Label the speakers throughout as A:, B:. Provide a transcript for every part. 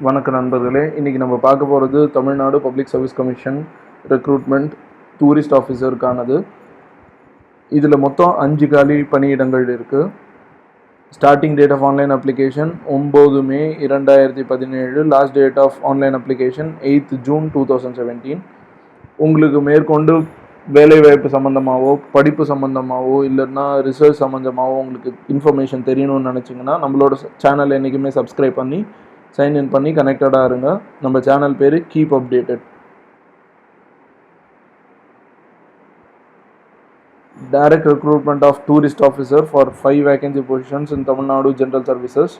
A: வணக்க நண்பர்களே இன்றைக்கி நம்ம பார்க்க போகிறது Tamil Nadu public service commission recruitment tourist ஆஃபீஸருக்கானது இதில் மொத்தம் அஞ்சு காலி பணியிடங்கள் இருக்குது starting date of online application ஒம்பது மே இரண்டாயிரத்தி பதினேழு last date of online application eighth June two thousand seventeen உங்களுக்கு மேற்கொண்டு வேலைவாய்ப்பு சம்மந்தமாகவோ படிப்பு சம்மந்தமாகவோ இல்லைன்னா ரிசர்ச் சம்மந்தமாகவோ உங்களுக்கு இன்ஃபர்மேஷன் தெரியணும்னு நினச்சிங்கன்னா நம்மளோட சேனல் என்றைக்குமே சப்ஸ்கிரைப் பண்ணி சைன்இன் பண்ணி கனெக்டடாக இருங்க. நம்ம சேனல் பேர் keep updated direct recruitment of tourist officer for five vacancy positions in Tamil Nadu general services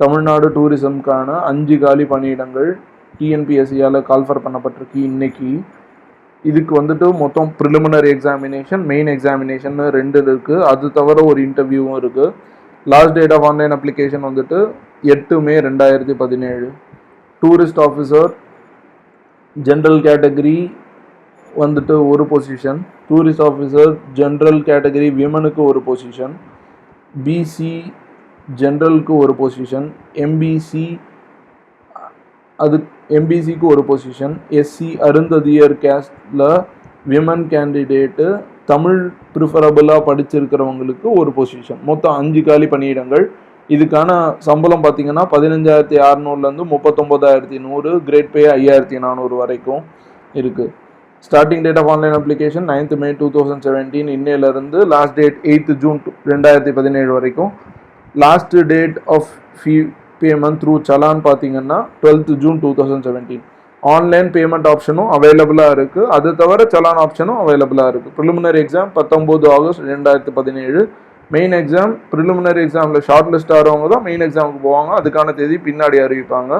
A: Tamil Nadu டூரிசம்கான அஞ்சு காலி பணியிடங்கள் டிஎன்பிஎஸ்சியால் கால்ஃபர் பண்ணப்பட்டிருக்கு இன்னைக்கு. இதுக்கு வந்துட்டு மொத்தம் ப்ரிலிமினரி எக்ஸாமினேஷன் மெயின் எக்ஸாமினேஷன் ரெண்டு இருக்குது அது தவிர ஒரு இன்டர்வியூவும் இருக்குது last date of online application வந்துட்டு எட்டு மே ரெண்டாயிரத்தி பதினேழு. டூரிஸ்ட் ஆஃபீஸர் ஜென்ரல் கேட்டகரி வந்துட்டு ஒரு position tourist officer general category விமனுக்கு ஒரு பொசிஷன் பிசி ஜென்ரலுக்கு ஒரு பொசிஷன் எம்பிசி அது எம்பிசிக்கு ஒரு பொசிஷன் எஸ்சி அருந்ததியர் கேஸ்டில் விமன் கேண்டிடேட்டு தமிழ் ப்ரிஃபரபுளாக படிச்சிருக்கிறவங்களுக்கு ஒரு பொசிஷன் மொத்தம் அஞ்சு காலி பணியிடங்கள். இதுக்கான சம்பளம் பார்த்தீங்கன்னா பதினஞ்சாயிரத்தி அறநூறுலேருந்து முப்பத்தொம்போதாயிரத்தி நூறு கிரேட் பே ஐயாயிரத்தி நானூறு வரைக்கும் இருக்குது starting date of online application ninth May two thousand seventeen இன்னையிலேருந்து லாஸ்ட் டேட் எயித் ஜூன் ரெண்டாயிரத்தி பதினேழு வரைக்கும். Last date of fee payment through challan பார்த்தீங்கன்னா twelfth June two thousand seventeen online payment ஆப்ஷனும் அவைலபிளாக இருக்குது அது தவிர சலான் ஆப்ஷனும் அவைலபிளாக இருக்குது ப்ரிலிமினரி எக்ஸாம் பத்தொம்போது ஆகஸ்ட் ரெண்டாயிரத்தி பதினேழு. மெயின் எக்ஸாம் ப்ரிலிமினரி எக்ஸாமில் ஷார்ட் லிஸ்ட் ஆகிறவங்க தான் மெயின் எக்ஸாமுக்கு போவாங்க. அதுக்கான தேதி பின்னாடி அறிவிப்பாங்க.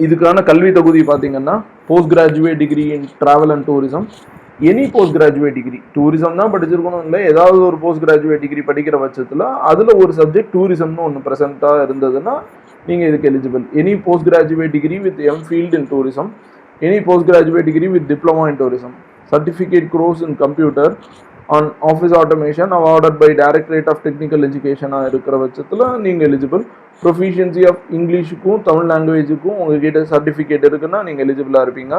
A: இதுக்கான கல்வி தகுதி பார்த்தீங்கன்னா post graduate degree in travel and tourism any post graduate degree tourism தான் படிச்சிருக்கணும் இல்லை ஏதாவது ஒரு போஸ்ட் கிராஜுவேட் டிகிரி படிக்கிற பட்சத்தில் அதில் ஒரு சப்ஜெக்ட் டூரிசம்னு ஒன்று ப்ரெசென்ட்டாக இருந்ததுன்னா நீங்கள் இதுக்கு eligible any post graduate degree with M field in tourism any post graduate degree with diploma in tourism certificate course in computer on office automation awarded by directorate of technical எஜுகேஷனாக இருக்கிற பட்சத்தில் நீங்கள் eligible proficiency of இங்கிலீஷுக்கும் தமிழ் லாங்குவேஜுக்கும் உங்ககிட்ட certificate இருக்குன்னா நீங்கள் எலிஜிபிளாக இருப்பீங்க.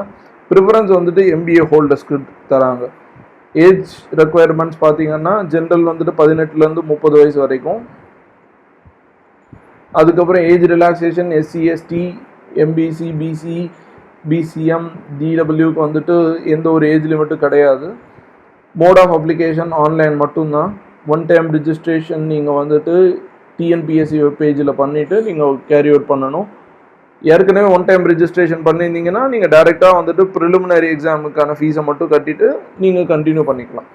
A: Preference வந்துட்டு எம்பிஏ ஹோல்டர்ஸ்க்கு தராங்க. ஏஜ் ரெக்குயர்மெண்ட்ஸ் பார்த்தீங்கன்னா ஜென்ரல் வந்துட்டு பதினெட்டுலேருந்து முப்பது வயசு வரைக்கும். அதுக்கப்புறம் age relaxation SC ST MBC BC BCM டிடபிள்யூக்கு வந்துட்டு எந்த ஒரு ஏஜ் லிமிட்டும் கிடையாது. மோட் ஆஃப் அப்ளிகேஷன் ஆன்லைன் மட்டும்தான். ஒன் டைம் ரிஜிஸ்ட்ரேஷன் நீங்கள் வந்துட்டு டிஎன்பிஎஸ்சி வெப் பேஜில் பண்ணிவிட்டு நீங்கள் கேரி அவுட் பண்ணணும். ஏற்கனவே ஒன் டைம் ரிஜிஸ்ட்ரேஷன் பண்ணியிருந்தீங்கன்னா நீங்கள் டேரெக்டாக வந்துட்டு ப்ரிலிமினரி எக்ஸாமுக்கான ஃபீஸை மட்டும் கட்டிட்டு நீங்கள் கண்டினியூ பண்ணிக்கலாம்.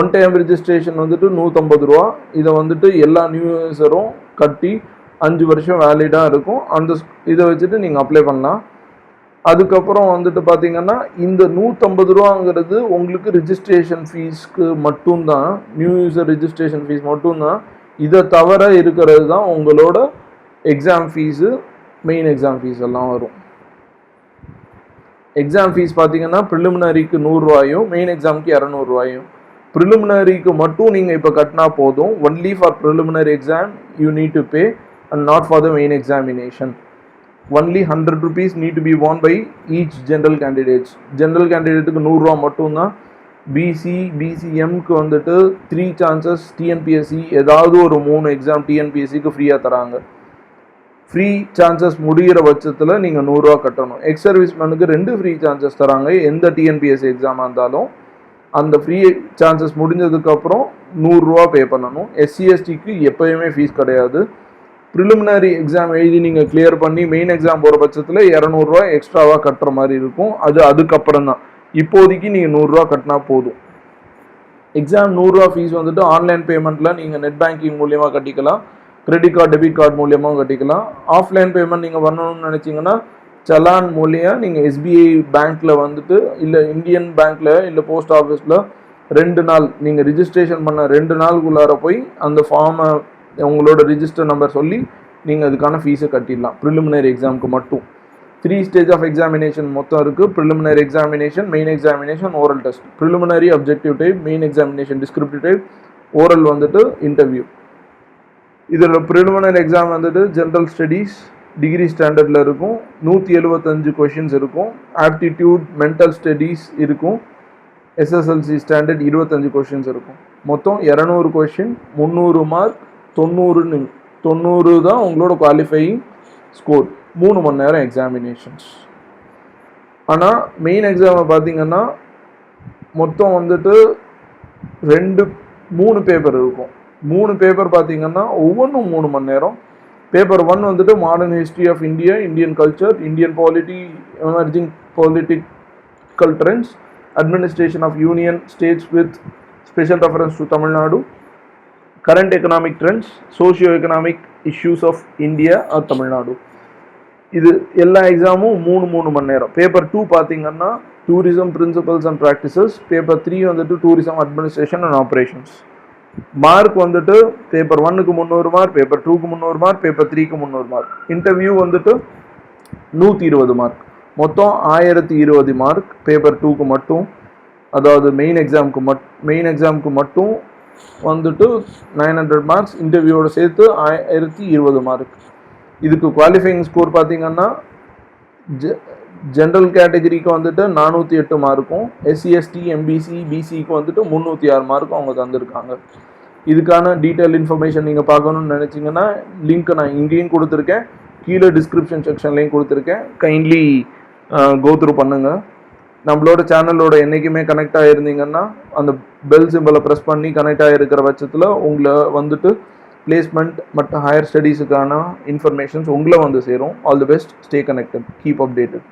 A: ஒன் டைம் ரிஜிஸ்ட்ரேஷன் வந்துட்டு நூற்றம்பது ரூபா. இதை வந்துட்டு எல்லா நியூ இயர்ஸரும் கட்டி அஞ்சு வருஷம் வேலிடாக இருக்கும். அந்த இதை வச்சுட்டு நீங்கள் அப்ளை பண்ணலாம். அதுக்கப்புறம் வந்துட்டு பார்த்தீங்கன்னா இந்த நூற்றம்பது ரூபாங்கிறது உங்களுக்கு ரிஜிஸ்ட்ரேஷன் ஃபீஸ்க்கு மட்டும்தான் நியூ யூசர் ரிஜிஸ்ட்ரேஷன் ஃபீஸ் மட்டும்தான். இதை தவிர இருக்கிறது தான் உங்களோட exam fees main exam fees எல்லாம் வரும். எக்ஸாம் ஃபீஸ் பார்த்தீங்கன்னா ப்ரிலிமினரிக்கு நூறுரூவாயும் மெயின் எக்ஸாமுக்கு இரநூறுவாயும் ப்ரிலிமினரிக்கு மட்டும் நீங்கள் இப்போ கட்டினா போதும். Only for preliminary exam you need to pay and not for the main examination only hundred rupees need to be one by each general candidates general கேண்டிடேட்டுக்கு நூறுரூவா மட்டும்தான். பிசி பிசிஎம்க்கு வந்துட்டு த்ரீ சான்சஸ் டிஎன்பிஎஸ்சி ஏதாவது ஒரு மூணு எக்ஸாம் டிஎன்பிஎஸ்சிக்கு ஃப்ரீயாக தராங்க. Free chances முடிகிற பட்சத்தில் நீங்கள் நூறுரூவா கட்டணும். எக்ஸ் சர்வீஸ்மேனுக்கு ரெண்டு ஃப்ரீ சான்சஸ் தராங்க. எந்த டிஎன்பிஎஸ்சி எக்ஸாமாக இருந்தாலும் அந்த ஃப்ரீ சான்சஸ் முடிஞ்சதுக்கப்புறம் நூறுரூவா பே பண்ணணும். எஸ்சிஎஸ்டிக்கு எப்போயுமே ஃபீஸ் கிடையாது. ப்ரிலிமினரி எக்ஸாம் எழுதி நீங்கள் கிளியர் பண்ணி மெயின் எக்ஸாம் போகிற பட்சத்தில் இரநூறுவா எக்ஸ்ட்ராவாக கட்டுற மாதிரி இருக்கும். அது அதுக்கப்புறம் தான் இப்போதைக்கு நீங்கள் நூறுரூவா கட்டினா போதும். எக்ஸாம் நூறுரூவா ஃபீஸ் வந்துட்டு ஆன்லைன் பேமெண்ட்டில் நீங்கள் நெட் பேங்கிங் மூலியமாக கட்டிக்கலாம். கிரெடிட் கார்டு டெபிட் கார்டு மூலியமாக கட்டிக்கலாம். ஆஃப்லைன் பேமெண்ட் நீங்கள் பண்ணணும்னு நினச்சிங்கன்னா சலான் மூலியம் நீங்கள் எஸ்பிஐ பேங்க்கில் வந்துட்டு இல்லை இந்தியன் பேங்க்கில் இல்லை போஸ்ட் ஆஃபீஸில் ரெண்டு நாள் நீங்கள் ரிஜிஸ்ட்ரேஷன் பண்ண ரெண்டு நாளுக்குள்ளார போய் அந்த ஃபார்மை உங்களோட ரிஜிஸ்டர் நம்பர் சொல்லி நீங்கள் அதுக்கான ஃபீஸை கட்டிடலாம். ப்ரிலிமினரி எக்ஸாமுக்கு மட்டும். த்ரீ ஸ்டேஜ் ஆஃப் எக்ஸாமினேஷன் மொத்தம் இருக்குது preliminary examination main examination oral test preliminary objective type main examination descriptive type oral வந்துட்டு இன்டர்வியூ இதில் ப்ரிலிமினரி எக்ஸாம் வந்துட்டு ஜென்ரல் ஸ்டடீஸ் டிகிரி ஸ்டாண்டர்டில் இருக்கும். நூற்றி எழுபத்தஞ்சு கொஷின்ஸ் இருக்கும். ஆப்டிடியூட் மென்டல் ஸ்டடீஸ் இருக்கும். எஸ்எஸ்எல்சி ஸ்டாண்டர்ட் இருபத்தஞ்சு கொஷின்ஸ் இருக்கும். மொத்தம் இரநூறு கொஷின் முந்நூறு மார்க் தொண்ணூறுன்னு தொண்ணூறு தான் உங்களோட குவாலிஃபையிங் ஸ்கோர் மூணு மணி நேரம் எக்ஸாமினேஷன்ஸ் ஆனால் மெயின் எக்ஸாமை பார்த்தீங்கன்னா மொத்தம் வந்துட்டு ரெண்டு மூணு பேப்பர் இருக்கும். மூணு பேப்பர் பார்த்தீங்கன்னா ஒவ்வொன்றும் மூணு மணி நேரம். பேப்பர் ஒன் வந்துட்டு modern history of India Indian culture Indian polity emerging political trends administration of union states with special reference to Tamil Nadu current economic trends socio economic issues of India or Tamil Nadu இது எல்லா எக்ஸாமும் மூணு மூணு மணி நேரம். Paper two பார்த்தீங்கன்னா tourism principles and practices paper three வந்துட்டு tourism administration and operations mark வந்துட்டு பேப்பர் ஒன்னுக்கு முந்நூறு மார்க் பேப்பர் டூக்கு முந்நூறு மார்க் பேப்பர் த்ரீக்கு முந்நூறு மார்க் இன்டர்வியூ வந்துட்டு நூற்றி இருபது மார்க் மொத்தம் ஆயிரத்தி இருபது மார்க் பேப்பர் டூக்கு மட்டும். அதாவது மெயின் எக்ஸாமுக்கு மட் மெயின் எக்ஸாமுக்கு மட்டும் வந்துட்டு நைன் ஹண்ட்ரட் மார்க்ஸ் இன்டர்வியூவோட சேர்த்து ஆயிரத்தி இருபது மார்க் இதுக்கு குவாலிஃபைங் ஸ்கோர் பார்த்தீங்கன்னா ஜென்ரல் கேட்டகரிக்கு வந்துட்டு நானூற்றி எட்டு மார்க்கும் எஸ்சிஎஸ்டி எம்பிசி பிசிக்கு வந்துட்டு முந்நூற்றி ஆறு மார்க்கும் அவங்க தந்திருக்காங்க. இதுக்கான டீட்டெயில் இன்ஃபர்மேஷன் நீங்கள் பார்க்கணும்னு நினச்சிங்கன்னா லிங்க் நான் இங்கேயும் கொடுத்துருக்கேன். கீழே டிஸ்கிரிப்ஷன் செக்ஷன்லேயும் கொடுத்துருக்கேன். கைண்ட்லி கோத்ரூ பண்ணுங்கள் நம்மளோட சேனலோட என்றைக்குமே கனெக்ட் ஆகிருந்தீங்கன்னா அந்த பெல் சிம்பிளை ப்ரெஸ் பண்ணி கனெக்ட் ஆகிருக்கிற பட்சத்தில் உங்களை வந்துட்டு பிளேஸ்மெண்ட் மற்ற ஹையர் ஸ்டடீஸுக்கான இன்ஃபர்மேஷன்ஸ் உங்களை வந்து சேரும். All the best stay connected keep updated